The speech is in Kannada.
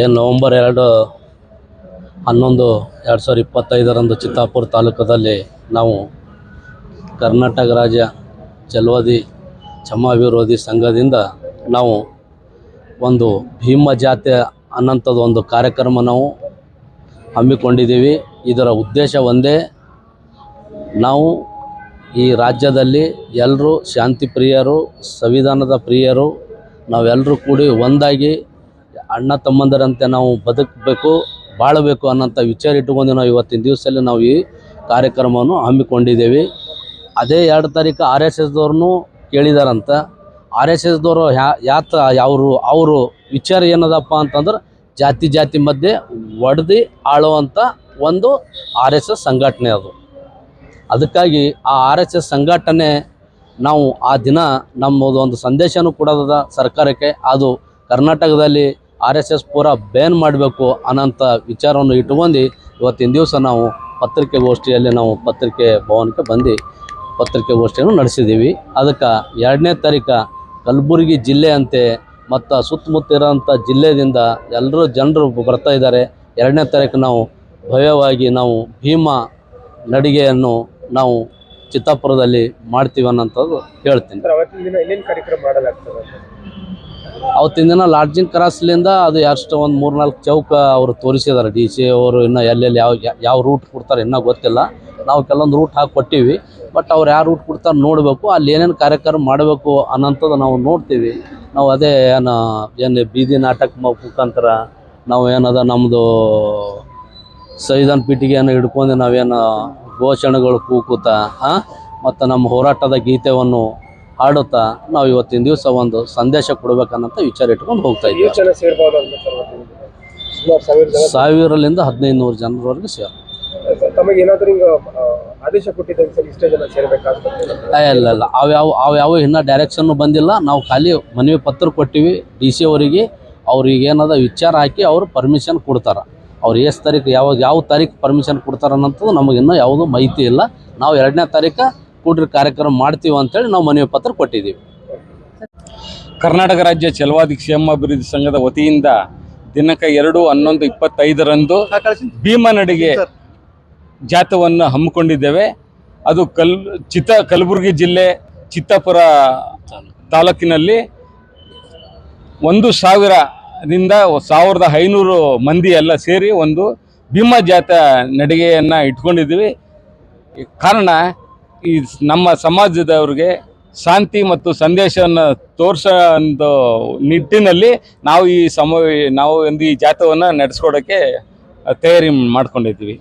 ಏನು ನವಂಬರ್ ಎರಡು, ಹನ್ನೊಂದು, ಎರಡು ಸಾವಿರದ ಇಪ್ಪತ್ತೈದರಂದು ಚಿತ್ತಾಪುರ ತಾಲೂಕದಲ್ಲಿ ನಾವು ಕರ್ನಾಟಕ ರಾಜ್ಯ ಚಲವಾದಿ ಚಮ ವಿರೋಧಿ ಸಂಘದಿಂದ ನಾವು ಒಂದು ಭೀಮ ಜಾತ್ರೆ ಅನ್ನಂಥದ್ದು ಒಂದು ಕಾರ್ಯಕ್ರಮ ನಾವು ಹಮ್ಮಿಕೊಂಡಿದ್ದೀವಿ. ಇದರ ಉದ್ದೇಶ ಒಂದೇ, ನಾವು ಈ ರಾಜ್ಯದಲ್ಲಿ ಎಲ್ಲರೂ ಶಾಂತಿ ಪ್ರಿಯರು ಸಂವಿಧಾನದ ಪ್ರಿಯರು ನಾವೆಲ್ಲರೂ ಕೂಡಿ ಒಂದಾಗಿ ಅಣ್ಣ ತಮ್ಮಂದರಂತೆ ನಾವು ಬದುಕಬೇಕು, ಬಾಳಬೇಕು ಅನ್ನೋಂಥ ವಿಚಾರ ಇಟ್ಟುಕೊಂಡು ನಾವು ಇವತ್ತಿನ ದಿವಸದಲ್ಲಿ ನಾವು ಈ ಕಾರ್ಯಕ್ರಮವನ್ನು ಹಮ್ಮಿಕೊಂಡಿದ್ದೇವೆ. ಅದೇ ಎರಡು ತಾರೀಕು ಆರ್ ಎಸ್ ಎಸ್ದವ್ರನ್ನೂ ಕೇಳಿದಾರಂತ. ಆರ್ ಎಸ್ ಎಸ್ದವರು ಯಾ ಯಾತ, ಯಾವರು, ಅವರು ವಿಚಾರ ಏನದಪ್ಪ ಅಂತಂದ್ರೆ ಜಾತಿ ಜಾತಿ ಮಧ್ಯೆ ಒಡೆದು ಆಳುವಂಥ ಒಂದು ಆರ್ ಎಸ್ ಎಸ್ ಸಂಘಟನೆ ಅದು. ಅದಕ್ಕಾಗಿ ಆ ಆರ್ ಎಸ್ ಎಸ್ ಸಂಘಟನೆ ನಾವು ಆ ದಿನ ನಮ್ಮದು ಒಂದು ಸಂದೇಶನೂ ಕೊಡೋದ ಸರ್ಕಾರಕ್ಕೆ. ಅದು ಕರ್ನಾಟಕದಲ್ಲಿ ಆರ್ ಎಸ್ ಎಸ್ ಪೂರ ಬ್ಯಾನ್ ಮಾಡಬೇಕು ಅನ್ನೋಂಥ ವಿಚಾರವನ್ನು ಇಟ್ಕೊಂಡು ಇವತ್ತಿನ ದಿವಸ ನಾವು ಪತ್ರಿಕೆಗೋಷ್ಠಿಯಲ್ಲಿ ನಾವು ಪತ್ರಿಕೆ ಭವನಕ್ಕೆ ಬಂದು ಪತ್ರಿಕೆಗೋಷ್ಠಿಯನ್ನು ನಡೆಸಿದ್ದೀವಿ. ಅದಕ್ಕೆ ಎರಡನೇ ತಾರೀಕು ಕಲಬುರಗಿ ಜಿಲ್ಲೆ ಅಂತೆ ಮತ್ತು ಸುತ್ತಮುತ್ತ ಇರೋಂಥ ಜಿಲ್ಲೆಯಿಂದ ಎಲ್ಲರೂ ಜನರು ಬರ್ತಾ ಇದ್ದಾರೆ. ಎರಡನೇ ತಾರೀಕು ನಾವು ಭವ್ಯವಾಗಿ ನಾವು ಭೀಮಾ ನಡಿಗೆಯನ್ನು ನಾವು ಚಿತ್ತಾಪುರದಲ್ಲಿ ಮಾಡ್ತೀವಿ ಅನ್ನೋಂಥದ್ದು ಹೇಳ್ತೀನಿ. ಅವತ್ತಿನ ದಿನ ಲಾಡ್ಜಿಂಗ್ ಕ್ರಾಸ್ಲಿಂದ ಅದು ಎಷ್ಟು ಒಂದು ಮೂರ್ನಾಲ್ಕು ಚೌಕ ಅವರು ತೋರಿಸಿದ್ದಾರೆ ಡಿ ಸಿ ಅವರು ಇನ್ನೂ ಎಲ್ಲೆಲ್ಲಿ ಯಾವ ಯಾವ ರೂಟ್ ಕೊಡ್ತಾರೆ ಇನ್ನೂ ಗೊತ್ತಿಲ್ಲ. ನಾವು ಕೆಲವೊಂದು ರೂಟ್ ಹಾಕಿ ಕೊಟ್ಟಿವಿ. ಬಟ್ ಅವ್ರು ಯಾವ ರೂಟ್ ಕೊಡ್ತಾರೆ ನೋಡಬೇಕು. ಅಲ್ಲಿ ಏನೇನು ಕಾರ್ಯಕ್ರಮ ಮಾಡಬೇಕು ಅನ್ನೋಂಥದ್ದು ನಾವು ನೋಡ್ತೀವಿ. ನಾವು ಅದೇ ಏನು ಏನು ಬೀದಿ ನಾಟಕ ಮುಖಾಂತರ ನಾವು ಏನದ ನಮ್ಮದು ಸಂವಿಧಾನ ಪೀಠಿಗೆಯನ್ನು ಹಿಡ್ಕೊಂಡು ನಾವೇನು ಘೋಷಣೆಗಳು ಕೂಕುತ್ತಾ, ಹಾಂ? ಮತ್ತು ನಮ್ಮ ಹೋರಾಟದ ಗೀತೆಯನ್ನು ಹಾಡುತ್ತಾ ನಾವು ಇವತ್ತಿನ ದಿವಸ ಒಂದು ಸಂದೇಶ ಕೊಡ್ಬೇಕನ್ನಂತ ವಿಚಾರ ಇಟ್ಕೊಂಡು ಹೋಗ್ತಾ ಇದ್ದೀವಿ. ಸಾವಿರಲಿಂದ ಹದಿನೈದು ನೂರು ಜನರವರೆಗೆ ಸೇರ್ ಇಲ್ಲ ಇಲ್ಲ. ಅವ್ಯಾವ ಅವ್ಯಾವ ಇನ್ನೂ ಡೈರೆಕ್ಷನ್ನು ಬಂದಿಲ್ಲ. ನಾವು ಖಾಲಿ ಮನವಿ ಪತ್ರ ಕೊಟ್ಟಿವಿ ಡಿ ಸಿ ಅವರಿಗೆ. ಅವ್ರಿಗೆ ಏನದ ವಿಚಾರ ಹಾಕಿ ಅವರು ಪರ್ಮಿಷನ್ ಕೊಡ್ತಾರೆ. ಅವ್ರು ಎಷ್ಟು ತಾರೀಕು ಯಾವ ಯಾವ ತಾರೀಕು ಪರ್ಮಿಷನ್ ಕೊಡ್ತಾರೆ ಅನ್ನೋದು ನಮಗೆ ಇನ್ನೂ ಯಾವುದೂ ಮಾಹಿತಿ ಇಲ್ಲ. ನಾವು ಎರಡನೇ ತಾರೀಕು ಕೂಡ್ರಿ ಕಾರ್ಯಕ್ರಮ ಮಾಡ್ತೀವಿ ಅಂತೇಳಿ ನಾವು ಮನವಿ ಪತ್ರ ಕೊಟ್ಟಿದ್ದೀವಿ. ಕರ್ನಾಟಕ ರಾಜ್ಯ ಛಲವಾದಿ ಕ್ಷೇಮಾಭಿವೃದ್ಧಿ ಸಂಘದ ವತಿಯಿಂದ ದಿನಕ ಎರಡು ಹನ್ನೊಂದು ಇಪ್ಪತ್ತೈದರಂದು ಭೀಮನಡಿಗೆ ಜಾಥವನ್ನು ಹಮ್ಮಿಕೊಂಡಿದ್ದೇವೆ. ಅದು ಕಲ್ ಚಿತ್ತ ಕಲಬುರಗಿ ಜಿಲ್ಲೆ ಚಿತ್ತಾಪುರ ತಾಲೂಕಿನಲ್ಲಿ ಒಂದು ಸಾವಿರದಿಂದ ಸಾವಿರದ ಐನೂರು ಮಂದಿ ಎಲ್ಲ ಸೇರಿ ಒಂದು ಭೀಮ ಜಾತ ನಡಿಗೆಯನ್ನು ಇಟ್ಕೊಂಡಿದ್ದೀವಿ. ಕಾರಣ ಈ ನಮ್ಮ ಸಮಾಜದವ್ರಿಗೆ ಶಾಂತಿ ಮತ್ತು ಸಂದೇಶವನ್ನು ತೋರಿಸೋ ಒಂದು ನಿಟ್ಟಿನಲ್ಲಿ ನಾವು ಈ ಸಮ, ನಾವು ಒಂದು ಈ ಜಾಥವನ್ನು ನಡೆಸ್ಕೊಡೋಕ್ಕೆ ತಯಾರಿ ಮಾಡ್ಕೊಂಡಿದ್ದೀವಿ.